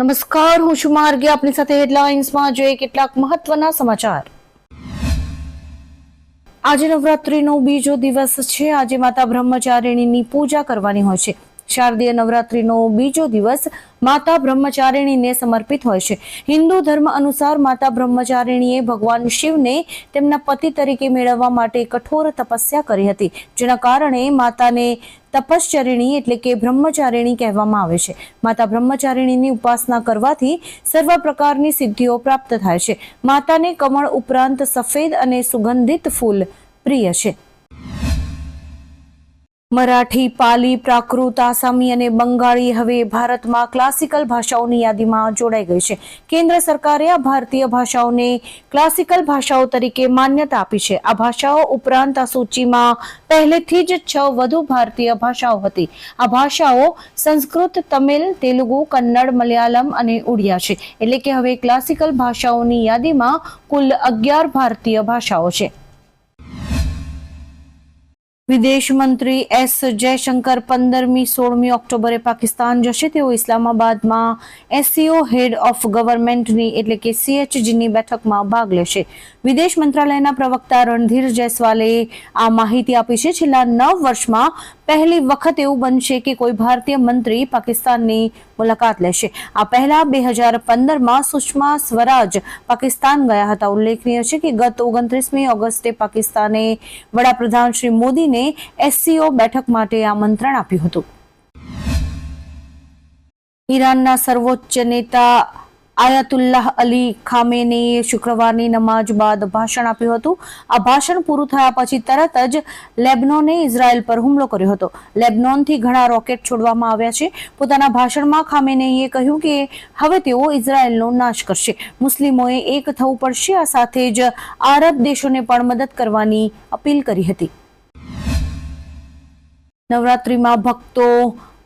નમસ્કાર, હું છું માર્ગે. આપની સાથે હેડલાઇન્સમાં જોઈએ કેટલાક મહત્વના સમાચાર. આજે નવરાત્રીનો બીજો દિવસ છે. આજે માતા બ્રહ્મચારિણીની પૂજા કરવાની હોય છે. શારદીય નવરાત્રીનો બીજો દિવસ માતા બ્રહ્મચારિણીને સમર્પિત હોય છે. હિન્દુ ધર્મ અનુસાર માતા બ્રહ્મચારિણીએ ભગવાન શિવને તેમના પતિ તરીકે મેળવવા માટે કઠોર તપસ્યા કરી હતી. જેના કારણે માતાને તપશ્ચરિણી એટલે કે બ્રહ્મચારિણી કહેવામાં આવે છે. માતા બ્રહ્મચારિણીની ઉપાસના કરવાથી સર્વ પ્રકારની સિદ્ધિઓ પ્રાપ્ત થાય છે. માતાને કમળ ઉપરાંત સફેદ અને સુગંધિત ફૂલ પ્રિય છે. મરાઠી, પાલી, પ્રાકૃત, આસામી અને બંગાળી હવે ભારતમાં ક્લાસિકલ ભાષાઓની યાદીમાં જોડાઈ ગઈ છે. કેન્દ્ર સરકારે આ ભારતીય ભાષાઓને ક્લાસિકલ ભાષાઓ તરીકે માન્યતા આપી છે. આ ભાષાઓ ઉપરાંત આ સૂચિમાં પહેલેથી જ છ વધુ ભારતીય ભાષાઓ હતી. આ ભાષાઓ સંસ્કૃત, તમિલ, તેલુગુ, કન્નડ, મલયાલમ અને ઉડિયા છે. એટલે કે હવે ક્લાસિકલ ભાષાઓની યાદીમાં કુલ અગિયાર ભારતીય ભાષાઓ છે. વિદેશ મંત્રી એસ જયશંકર પંદરમી સોળમી ઓક્ટોબરે પાકિસ્તાન જશે. તેઓ ઇસ્લામાબાદમાં એસસીઓ હેડ ઓફ ગવર્મેન્ટની એટલે કે સીએચજીની બેઠકમાં ભાગ લેશે. વિદેશ મંત્રાલયના પ્રવક્તા રણધીર જયસ્વાલે આ માહિતી આપી છે. છેલ્લા નવ વર્ષમાં પહેલી વખત એવું બનશે કે કોઈ ભારતીય મંત્રી પાકિસ્તાનની મુલાકાત લેશે. આ પહેલા બે હજાર પંદરમાં સુષ્મા સ્વરાજ પાકિસ્તાન ગયા હતા. ઉલ્લેખનીય છે કે ગત ઓગણત્રીસમી ઓગસ્ટે પાકિસ્તાને વડાપ્રધાન શ્રી મોદીને એસસીઓ બેઠક માટે આમંત્રણ આપ્યું હતું. ઈરાનના સર્વોચ્ચ નેતા આયાતુલ્લાહ અલી ખામેનીએ શુક્રવારની નમાજ બાદ ભાષણ આપ્યું હતું. આ ભાષણ પૂરું થયા પછી તરત જ લેબનોને ઇઝરાયલ પર હુમલો કર્યો હતો. લેબનોનથી ઘણા રોકેટ છોડવામાં આવ્યા છે. પોતાના ભાષણમાં ખામેનેઈએ કહ્યું કે હવે તેઓ ઇઝરાયલનો નાશ કરશે. મુસ્લિમોએ એક થવું પડશે. આ સાથે જ આરબ દેશોને પણ મદદ કરવાની અપીલ કરી હતી. નવરાત્રિમાં ભક્તો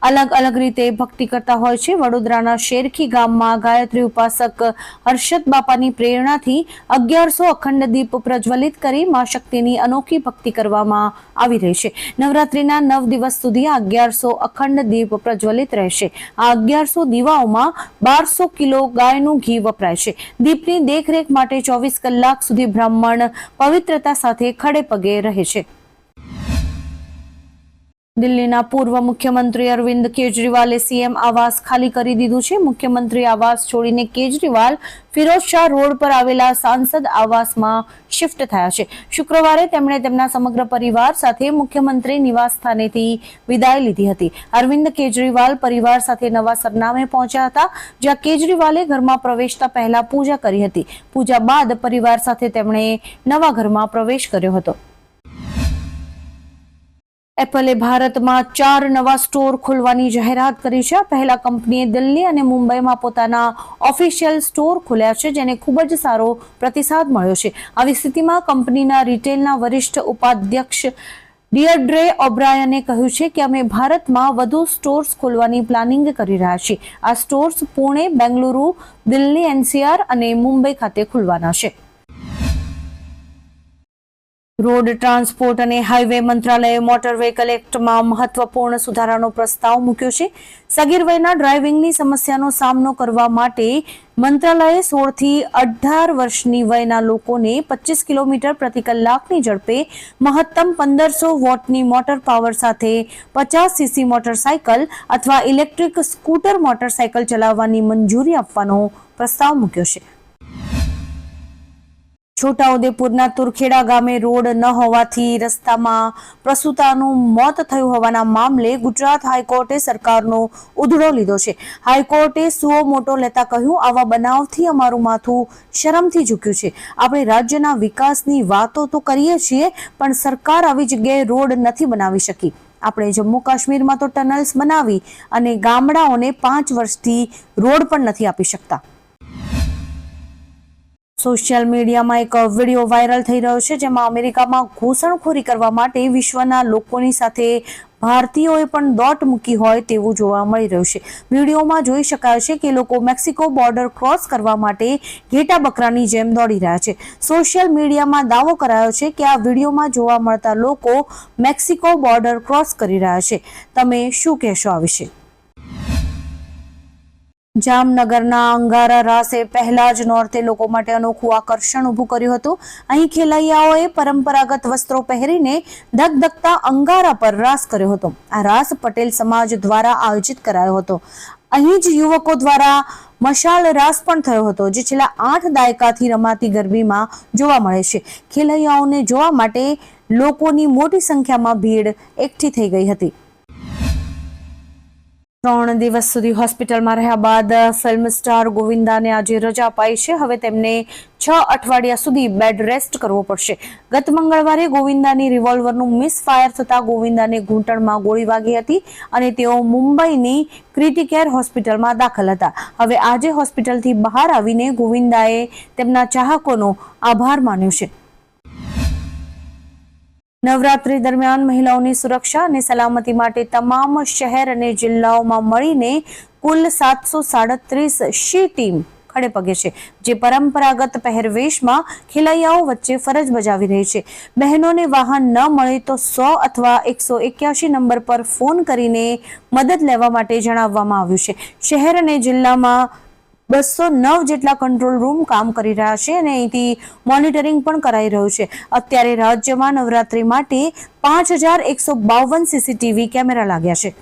અલગ અલગ રીતે ભક્તિ કરતા હોય છે. વડોદરાના શેરખી ગામમાં ગાયત્રી ઉપાસક હર્ષદ બાપાની પ્રેરણાથી અગિયારસો અખંડ દીપ પ્રજ્વલિત કરી મા શક્તિની અનોખી ભક્તિ કરવામાં આવી રહી છે. નવરાત્રીના નવ દિવસ સુધી આ અગિયારસો અખંડ દીપ પ્રજ્વલિત રહેશે. આ અગિયારસો દીવાઓમાં બારસો કિલો ગાયનું ઘી વપરાય છે. દીપની દેખરેખ માટે ચોવીસ કલાક સુધી બ્રાહ્મણ પવિત્રતા સાથે ખડે પગે રહે છે. દિલ્હીના પૂર્વ મુખ્યમંત્રી અરવિંદ કેજરીવાલે સીએમ આવાસ ખાલી કરી દીધું છે. મુખ્યમંત્રી આવાસ છોડીને કેજરીવાલ ફિરોઝ શાહ રોડ પર આવેલા સાંસદ આવાસમાં શિફ્ટ થયા છે. શુક્રવારે તેમણે તેમના સમગ્ર પરિવાર સાથે મુખ્યમંત્રી નિવાસ સ્થાનેથી વિદાય લીધી હતી. અરવિંદ કેજરીવાલ પરિવાર સાથે નવા સરનામે પહોંચ્યા હતા, જ્યાં કેજરીવાલે ઘરમાં પ્રવેશતા પહેલા પૂજા કરી હતી. પૂજા બાદ પરિવાર સાથે તેમણે નવા ઘરમાં પ્રવેશ કર્યો હતો. એપલે ભારતમાં ચાર નવા સ્ટોર ખોલવાની જાહેરાત કરી છે. પહેલા કંપનીએ દિલ્હી અને મુંબઈમાં પોતાના ઓફિશિયલ સ્ટોર ખોલ્યા છે, જેને ખૂબ જ સારો પ્રતિસાદ મળ્યો છે. આવી સ્થિતિમાં કંપનીના રિટેલના વરિષ્ઠ ઉપાધ્યક્ષ ડિયરડ્રે ઓબ્રાયને કહ્યું છે કે અમે ભારતમાં વધુ સ્ટોર્સ ખોલવાની પ્લાનિંગ કરી રહ્યા છીએ. આ સ્ટોર્સ પુણે, બેંગલુરુ, દિલ્હી, એનસીઆર અને મુંબઈ ખાતે ખુલવાના છે. રોડ ટ્રાન્સપોર્ટ અને હાઈવે મંત્રાલયે મોટર વ્હીકલ એક્ટમાં મહત્વપૂર્ણ સુધારાનો પ્રસ્તાવ મૂક્યો છે. સગીર વયના ડ્રાઇવિંગની સમસ્યાનો સામનો કરવા માટે મંત્રાલયે સોળથી અઢાર વર્ષની વયના લોકોને પચીસ કિલોમીટર પ્રતિ કલાકની ઝડપે મહત્તમ પંદરસો વોટની મોટર પાવર સાથે પચાસ સીસી મોટરસાયકલ અથવા ઇલેક્ટ્રિક સ્કૂટર મોટરસાયકલ ચલાવવાની મંજૂરી આપવાનો પ્રસ્તાવ મૂક્યો છે. છોટાઉદેપુરના તુરખેડા ગામે રોડ ન હોવાથી રસ્તામાં પ્રસૂતાનું મોત થયું હોવાના મામલે ગુજરાત હાઈકોર્ટે સરકારનો ઉધડો લીધો છે. હાઈકોર્ટે સુઓ મોટો લેતા કહ્યું, આવા બનાવથી અમારું માથું શરમથી ઝૂક્યું છે. આપણે રાજ્યના વિકાસની વાતો તો કરીએ છીએ, પણ સરકાર આવી જગ્યાએ રોડ નથી બનાવી શકી. આપણે જમ્મુ કાશ્મીરમાં તો ટનલ્સ બનાવી અને ગામડાઓને પાંચ વર્ષથી રોડ પણ નથી આપી શકતા. સોશિયલ મીડિયામાં એક વીડિયો વાયરલ થઈ રહ્યો છે, જેમાં અમેરિકામાં ઘૂસણખોરી કરવા માટે વિશ્વના લોકોની સાથે ભારતીયોએ પણ દોટ મૂકી હોય તેવું જોવા મળી રહ્યું છે. વિડીયોમાં જોઈ શકાય છે કે લોકો મેક્સિકો બોર્ડર ક્રોસ કરવા માટે ઘેટા બકરાની જેમ દોડી રહ્યા છે. સોશિયલ મીડિયામાં દાવો કરાયો છે કે આ વિડીયોમાં જોવા મળતા લોકો મેક્સિકો બોર્ડર ક્રોસ કરી રહ્યા છે. તમે શું કહેશો આ વિશે? જામનગરના અંગારા રાસે પહેલા જ નોર્તે લોકો માટે અનોખું આકર્ષણ ઊભું કર્યું હતું. અહીં ખેલૈયાઓએ પરંપરાગત વસ્ત્રો પહેરીને ધગધગતા અંગારા પર રાસ કર્યો હતો. આ રાસ પટેલ સમાજ દ્વારા આયોજિત કરાયો હતો. અહીં જ યુવકો દ્વારા મશાલ રાસ પણ થયો હતો, જે છેલ્લા આઠ દાયકાથી રમાતી ગરબીમાં જોવા મળે છે. ખેલૈયાઓને જોવા માટે લોકોની મોટી સંખ્યામાં ભીડ એકઠી થઈ ગઈ હતી. ત્રણ દિવસ સુધી હોસ્પિટલમાં રહ્યા બાદ ફિલ્મ સ્ટાર ગોવિંદાને આજે રજા અપાઈ છે. હવે તેમને છ અઠવાડિયા સુધી બેડ રેસ્ટ કરવો પડશે. ગત મંગળવારે ગોવિંદાની રિવોલ્વરનું મિસ ફાયર થતા ગોવિંદાને ઘૂંટણમાં ગોળી વાગી હતી અને તેઓ મુંબઈની ક્રિટિકેર હોસ્પિટલમાં દાખલ હતા. હવે આજે હોસ્પિટલથી બહાર આવીને ગોવિંદાએ તેમના ચાહકોનો આભાર માન્યો છે. નવરાત્રી દરમિયાન મહિલાઓની સુરક્ષા અને સલામતી માટે તમામ શહેર અને જિલ્લાઓમાં મળીને કુલ સાતસો સાડત્રીસ શી ટીમ ખડે પગે છે, જે પરંપરાગત પહેરવેશમાં ખેલૈયાઓ વચ્ચે ફરજ બજાવી રહી છે. બહેનોને વાહન ન મળે તો સો અથવા એકસો એક્યાસી નંબર પર ફોન કરીને મદદ લેવા માટે જણાવવામાં આવ્યું છે. શહેર અને જિલ્લામાં બસો નવ જેટલા કંટ્રોલ રૂમ કામ કરી રહ્યા છે અને અહીંથી મોનિટરિંગ પણ કરાઈ રહ્યું છે. અત્યારે રાજ્યમાં નવરાત્રી માટે પાંચ હજાર એકસો બાવન સીસીટીવી કેમેરા લાગ્યા છે.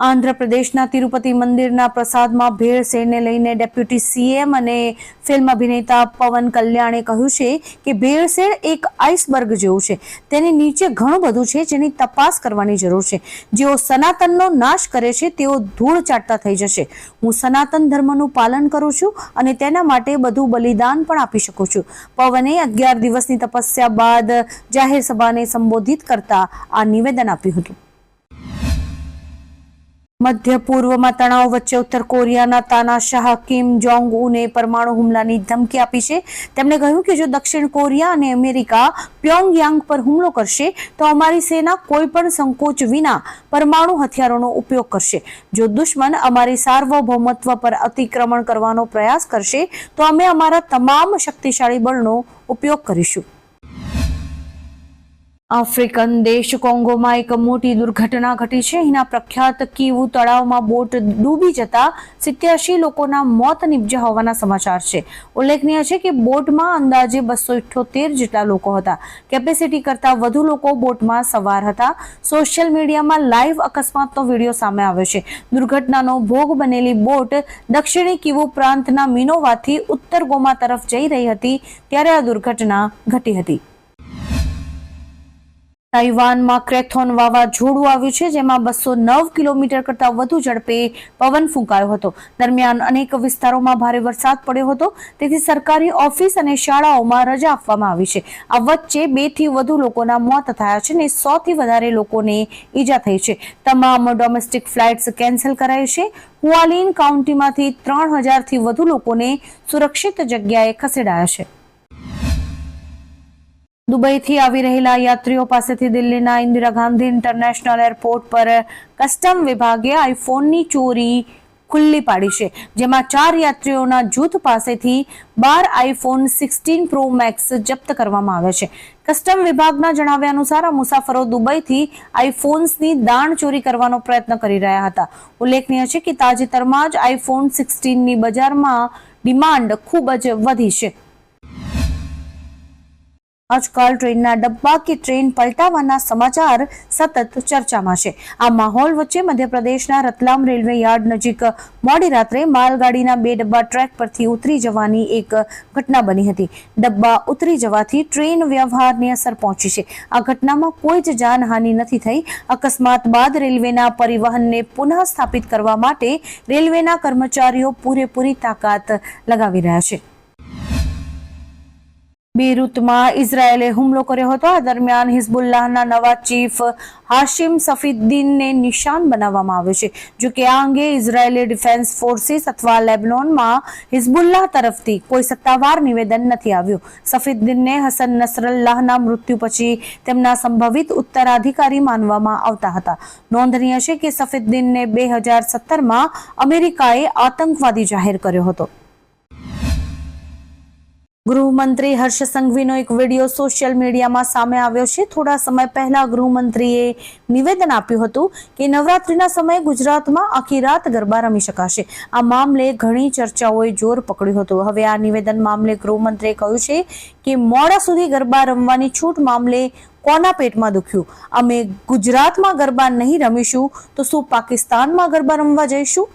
આંધ્રપ્રદેશના તિરુપતિ મંદિરના પ્રસાદમાં ભેળસેળને લઈને ડેપ્યુટી સીએમ અને ફિલ્મ અભિનેતા પવન કલ્યાણે કહ્યું છે કે ભેળસેળ એક આઈસબર્ગ જેવું છે. તેની નીચે ઘણું બધું છે જેની તપાસ કરવાની જરૂર છે. જેઓ સનાતનનો નાશ કરે છે તેઓ ધૂળ ચાટતા થઈ જશે. હું સનાતન ધર્મનું પાલન કરું છું અને તેના માટે બધું બલિદાન પણ આપી શકું છું. પવને અગિયાર દિવસની તપસ્યા બાદ જાહેર સભાને સંબોધિત કરતા આ નિવેદન આપ્યું હતું. મધ્ય પૂર્વમાં તણાવ વચ્ચે ઉત્તર કોરિયાના તાનાશાહ કિમ જોંગ ઉને પરમાણુ હુમલાની ધમકી આપી છે. તેમણે કહ્યું કે જો દક્ષિણ કોરિયા અને અમેરિકા પ્યોંગયાંગ પર હુમલો કરશે, તો અમારી સેના કોઈ પણ સંકોચ વિના પરમાણુ હથિયારોનો ઉપયોગ કરશે. જો દુશ્મન અમારી સાર્વભૌમત્વ પર અતિક્રમણ કરવાનો પ્રયાસ કરશે, તો અમે અમારા તમામ શક્તિશાળી બળનો ઉપયોગ કરીશું. આફ્રિકન દેશ કોંગોમાં એક મોટી દુર્ઘટના ઘટી છે. અહીંના પ્રખ્યાત કીવુ તળાવમાં બોટ ડૂબી જતા સિત્યાસી લોકોના મોત નિપજ્યા હોવાના સમાચાર છે. ઉલ્લેખનીય છે કે બોટમાં અંદાજે બસો ઇઠ્યોતેર જેટલા લોકો હતા. કેપેસિટી કરતા વધુ લોકો બોટમાં સવાર હતા. સોશિયલ મીડિયામાં લાઈવ અકસ્માતનો વીડિયો સામે આવ્યો છે. દુર્ઘટનાનો ભોગ બનેલી બોટ દક્ષિણી કીવુ પ્રાંતના મિનોવાથી ઉત્તર ગોમા તરફ જઈ રહી હતી, ત્યારે આ દુર્ઘટના ઘટી હતી. તાઇવાનમાં ક્રેથોન વાવાઝોડું આવ્યું છે, જેમાં બસો નવ કિલોમીટર કરતાં વધુ ઝડપે પવન ફૂંકાયો હતો. દરમિયાન અનેક વિસ્તારોમાં ભારે વરસાદ પડ્યો હતો. તેથી સરકારી ઓફિસ અને શાળાઓમાં રજા આપવામાં આવી છે. આ વચ્ચે બેથી વધુ લોકોના મોત થયા છે અને સોથી વધારે લોકોને ઈજા થઈ છે. તમામ ડોમેસ્ટિક ફ્લાઇટ્સ કેન્સલ કરાઈ છે. હુઆલિન કાઉન્ટીમાંથી ત્રણ હજારથી વધુ લોકોને સુરક્ષિત જગ્યાએ ખસેડાયા છે. દુબઈથી આવી રહેલા યાત્રીઓ પાસેથી દિલ્હીના ઇન્દિરા ગાંધી ઇન્ટરનેશનલ એરપોર્ટ પર કસ્ટમ વિભાગે આઈફોનની ચોરી ખુલ્લી પાડી છે, જેમાં ચાર યાત્રીઓના જૂથ પાસેથી બાર આઈફોન સિક્સટીન પ્રો મેક્સ જપ્ત કરવામાં આવ્યા છે. કસ્ટમ વિભાગના જણાવ્યા અનુસાર, આ મુસાફરો દુબઈથી આઈફોન્સની દાણ ચોરી કરવાનો પ્રયત્ન કરી રહ્યા હતા. ઉલ્લેખનીય છે કે તાજેતરમાં જ આઈફોન સિક્સટીનની બજારમાં ડિમાન્ડ ખૂબ જ વધી છે. આજકાલ ટ્રેનના ડબ્બા કે ટ્રેન પલટાવાના સમાચાર સતત ચર્ચામાં છે. આ માહોલ વચ્ચે મધ્યપ્રદેશના રતલામ રેલવે યાર્ડ નજીક મોડી રાત્રે માલગાડીના બે ડબ્બા ટ્રેક પરથી ઉતરી જવાની એક ઘટના બની હતી. ડબ્બા ઉતરી જવાથી ટ્રેન વ્યવહારની અસર પહોંચી છે. આ ઘટનામાં કોઈ જ જાનહાનિ નથી થઈ. અકસ્માત બાદ રેલવેના પરિવહનને પુનઃ સ્થાપિત કરવા માટે રેલવેના કર્મચારીઓ પૂરેપૂરી તાકાત લગાવી રહ્યા છે. બેરુતમાં ઇઝરાયેલે હુમલો કર્યો હતો. આ દરમિયાન હિઝબુલ્લાહના નવા ચીફ હાશિમ સફીદ્દીનને નિશાન બનાવવામાં આવ્યો છે. જો કે આ અંગે ઇઝરાયેલી ડિફેન્સ ફોર્સિસ અથવા લેબનોનમાં હિઝબુલ્લાહ તરફથી કોઈ સત્તાવાર નિવેદન નથી આવ્યું. સફીદ્દીનને હસન નસરલ્લાહના મૃત્યુ પછી તેમના સંભવિત ઉત્તરાધિકારી માનવામાં આવતા હતા. નોંધનીય છે કે સફીદ્દીનને બે હજાર સત્તરમાં અમેરિકાએ આતંકવાદી જાહેર કર્યો હતો. ગૃહમંત્રી હર્ષ સંઘવીનો એક વીડિયો સોશિયલ મીડિયામાં સામે આવ્યો છે. થોડા સમય પહેલા ગૃહમંત્રીએ નિવેદન આપ્યું હતું કે નવરાત્રીના સમયે ગુજરાતમાં આખી રાત ગરબા રમી શકાશે. આ મામલે ઘણી ચર્ચાઓએ જોર પકડ્યું હતું. હવે આ નિવેદન મામલે ગૃહમંત્રીએ કહ્યું છે કે મોડા સુધી ગરબા રમવાની છૂટ મામલે કોના પેટમાં દુખ્યું? અમે ગુજરાતમાં ગરબા નહીં રમીશું તો શું પાકિસ્તાનમાં ગરબા રમવા જઈશું?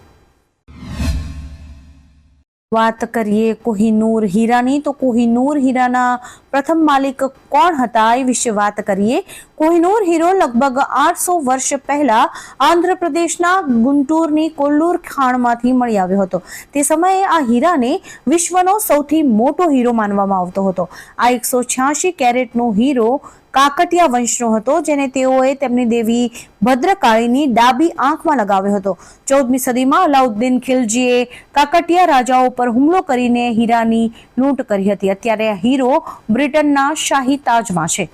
વાત કરીએ કોહિનૂર હીરાની તો કોહિનૂર હીરાના પ્રથમ માલિક કોણ હતા એ વિશે વાત કરીએ. કોહિનૂર હીરો લગભગ આઠસો વર્ષ પહેલા આંધ્રપ્રદેશના ગુંટૂરની કોલ્લુર ખાણમાંથી મળી આવ્યો હતો. તે સમયે આ હીરાને વિશ્વનો સૌથી મોટો હીરો માનવામાં આવતો હતો. આ એકસો છ્યાસી કેરેટનો હીરો કાકટિયા વંશનો હતો, જેને તેઓએ તેમની દેવી ભદ્રકાળીની ડાબી આંખમાં લગાવ્યો હતો. ચૌદમી સદીમાં અલાઉદ્દીન ખિલજીએ કાકટિયા રાજાઓ પર હુમલો કરીને હીરાની લૂંટ કરી હતી. અત્યારે હીરો બ્રિટનના શાહી તાજમાં છે.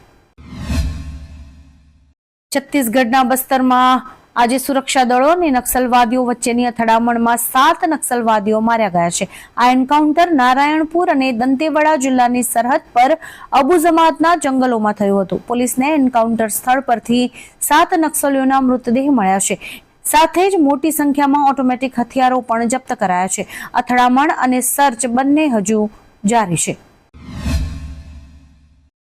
છત્તીસગઢના બસ્તરમાં આજે સુરક્ષા દળો અને નક્સલવાદીઓ વચ્ચેની અથડામણમાં સાત નક્સલવાદીઓ માર્યા ગયા છે. આ એન્કાઉન્ટર નારાયણપુર અને દંતેવાડા જિલ્લાની સરહદ પર અબુઝમાતના જંગલોમાં થયું હતું. પોલીસને એન્કાઉન્ટર સ્થળ પરથી સાત નક્સલીઓના મૃતદેહ મળ્યા છે. સાથે જ મોટી સંખ્યામાં ઓટોમેટિક હથિયારો પણ જપ્ત કરાયા છે. અથડામણ અને સર્ચ બંને હજુ જારી છે.